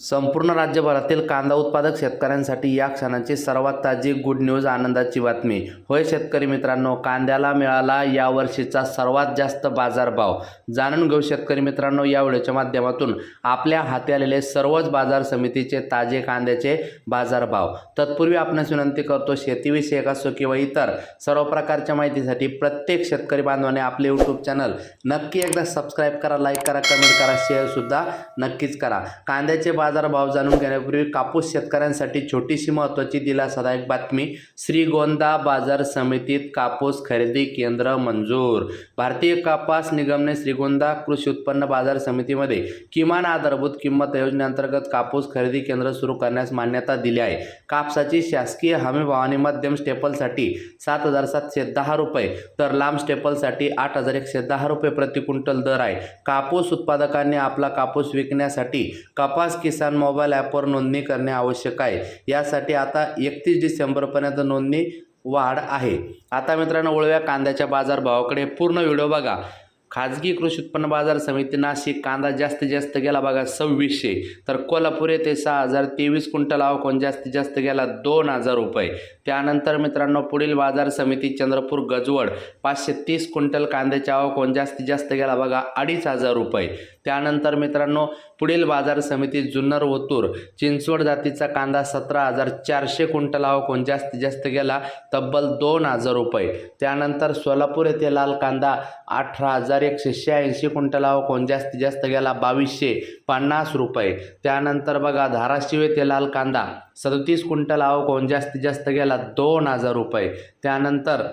संपूर्ण राज्यभरातील कांदा उत्पादक शेतकऱ्यांसाठी या क्षणाची सर्वात ताजी गुड न्यूज आनंदाची बातमी. होय शेतकरी मित्रांनो कांद्याला मिळाला यावर्षीचा सर्वात जास्त बाजारभाव. जाणून घेऊ शेतकरी मित्रांनो या व्हिडिओच्या माध्यमातून आपल्या हाती आलेले सर्वच बाजार समितीचे ताजे कांद्याचे बाजारभाव. तत्पूर्वी आपणास विनंती करतो शेतीविषयक असो किंवा इतर सर्व प्रकारच्या माहितीसाठी प्रत्येक शेतकरी बांधवाने आपले यूट्यूब चॅनल नक्की एकदा सबस्क्राईब करा लाईक करा कमेंट करा शेअरसुद्धा नक्कीच करा. कांद्याचे बाजारभाव जाणून घेण्यापूर्वी कापूस शेतकऱ्यांसाठी छोटीशी महत्त्वाची दिलासादायक बातमी श्रीगोंदा बाजार समितीत कापूस खरेदी केंद्र मंजूर. भारतीय कापास निगमने श्रीगोंदा कृषी उत्पन्न बाजार समितीमध्ये किमान आधारभूत किंमत योजनेअंतर्गत कापूस खरेदी केंद्र सुरू करण्यास मान्यता दिली आहे. कापसाची शासकीय हमी भावाने मध्यम स्टेपलसाठी सात हजार सातशे दहा रुपये तर लांब स्टेपलसाठी आठ हजार एकशे दहा रुपये प्रति क्विंटल दर आहे. कापूस उत्पादकांनी आपला कापूस विकण्यासाठी कपास किसान मोबाईल ॲपवर नोंदणी करणे आवश्यक आहे. यासाठी आता एकतीस डिसेंबरपर्यंत नोंदणी वाढ आहे. आता मित्रांनो वळूया कांद्याच्या बाजारभावाकडे. पूर्ण व्हिडिओ बघा. खाजगी कृषी उत्पन्न बाजार समिती नाशिक कांदा जास्तीत जास्त गेला बघा सव्वीसशे. तर कोल्हापूर येथे सहा हजार तेवीस क्विंटल आवकून जास्तीत जास्त गेला दोन हजार रुपये. त्यानंतर मित्रांनो पुढील बाजार समिती चंद्रपूर गजवड पाचशे तीस क्विंटल कांद्याच्या आवकून जास्तीत जास्त गेला बघा अडीच हजार रुपये. त्यानंतर मित्रांनो पुढील बाजार समिती जुन्नर ओतूर चिंचवड जातीचा कांदा सतरा हजार चारशे क्विंटल आवकून जास्तीत जास्त गेला तब्बल दोन हजार रुपये. त्यानंतर सोलापूर येथे लाल कांदा अठरा हजार एकशे शहाऐंशी क्विंटल आवकून जास्तीत जास्त गेला बावीसशे पन्नास रुपये. त्यानंतर बघा धाराशिव येथे लाल कांदा सदतीस क्विंटल आवकून जास्तीत जास्त गेला दोन हजार रुपये. त्यानंतर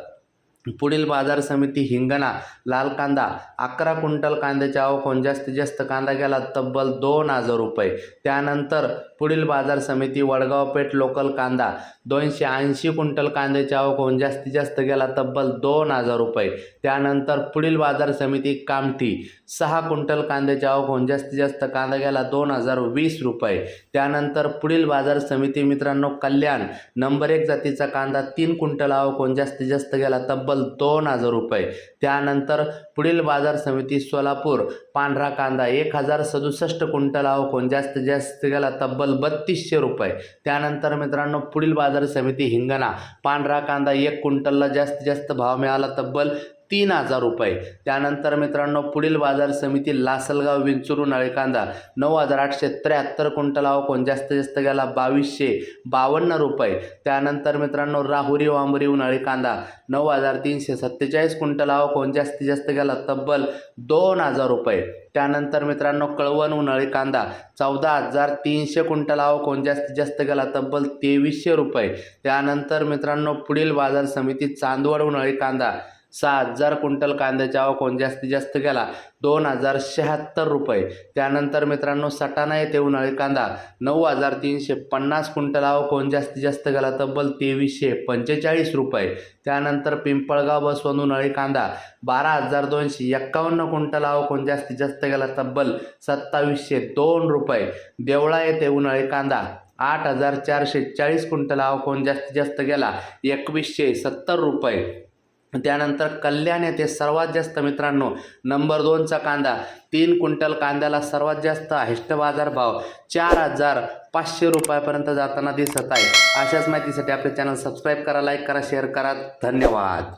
पुढील बाजार समिती हिंगणा लाल कांदा अकरा क्विंटल कांद्याच्या आवकून जास्तीत जास्त कांदा गेला तब्बल दोन हजार रुपये. त्यानंतर पुढील बाजार समिती वडगाव पेठ लोकल कांदा दोनशे ऐंशी क्विंटल कांद्याच्या होऊन जास्तीत जास्त गेला तब्बल दोन हजार रुपये. त्यानंतर पुढील बाजार समिती कामठी सहा क्विंटल कांद्याच्या होऊन जास्तीत जास्त कांदा गेला दोन हजार वीस रुपये. त्यानंतर पुढील बाजार समिती मित्रांनो कल्याण नंबर एक जातीचा कांदा तीन क्विंटल आवकून जास्तीत जास्त गेला तब्बल दोन हजार रुपये. त्यानंतर पुढील बाजार समिती सोलापूर पांढरा कांदा एक हजार सदुसष्ट क्विंटल आवकून जास्तीत जास्त गेला तब्बल बत्तीसशे रुपये. त्यानंतर मित्रांनो पुढील बाजार समिती हिंगणा पांढरा कांदा एक क्विंटलला जास्तीत जास्त भाव मिळाला तब्बल तीन हजार रुपये. त्यानंतर मित्रांनो पुढील बाजार समिती लासलगाव विंचुरू नळे कांदा नऊ हजार आठशे त्र्याहत्तर क्विंटल आवकून जास्तीत जास्त गेला? बावीसशे बावन्न रुपये. त्यानंतर मित्रांनो राहुरी वांबरी उन्हाळी कांदा नऊ हजार तीनशे सत्तेचाळीस क्विंटल आवकून जास्तीत जास्त गेला? तब्बल दोन हजार रुपये. त्यानंतर मित्रांनो कळवण उन्हाळी कांदा चौदा हजार तीनशे क्विंटल आवकून जास्तीत जास्त गेला? तब्बल तेवीसशे रुपये. त्यानंतर मित्रांनो पुढील बाजार समिती चांदवड उन्हाळी कांदा सहा हजार क्विंटल कांद्याच्या आवकून जास्तीत जास्त गेला दोन हजार शहात्तर रुपये. त्यानंतर मित्रांनो सटाणा येथे उन्हाळी कांदा नऊ हजार तीनशे पन्नास क्विंटल आवकून जास्तीत जास्त गेला तब्बल तेवीसशे पंचेचाळीस रुपये. त्यानंतर पिंपळगाव बसवून उन्हाळी कांदा बारा हजार दोनशे एक्कावन्न क्विंटल आवकून जास्तीत जास्त गेला तब्बल सत्तावीसशे दोन रुपये. देवळा येथे उन्हाळी कांदा आठ हजार चारशे चाळीस क्विंटल आवकून जास्तीत जास्त गेला एकवीसशे सत्तर रुपये. त्यानंतर कल्याण येथे सर्वात जास्त मित्रांनो नंबर दोनचा कांदा. तीन क्विंटल कांद्याला सर्वात जास्त हिष्ट बाजार भाव चार हजार पाचशे रुपयापर्यंत जाताना दिसत आहे. अशाच माहितीसाठी आपले चॅनल सबस्क्राईब करा लाईक करा शेअर करा. धन्यवाद.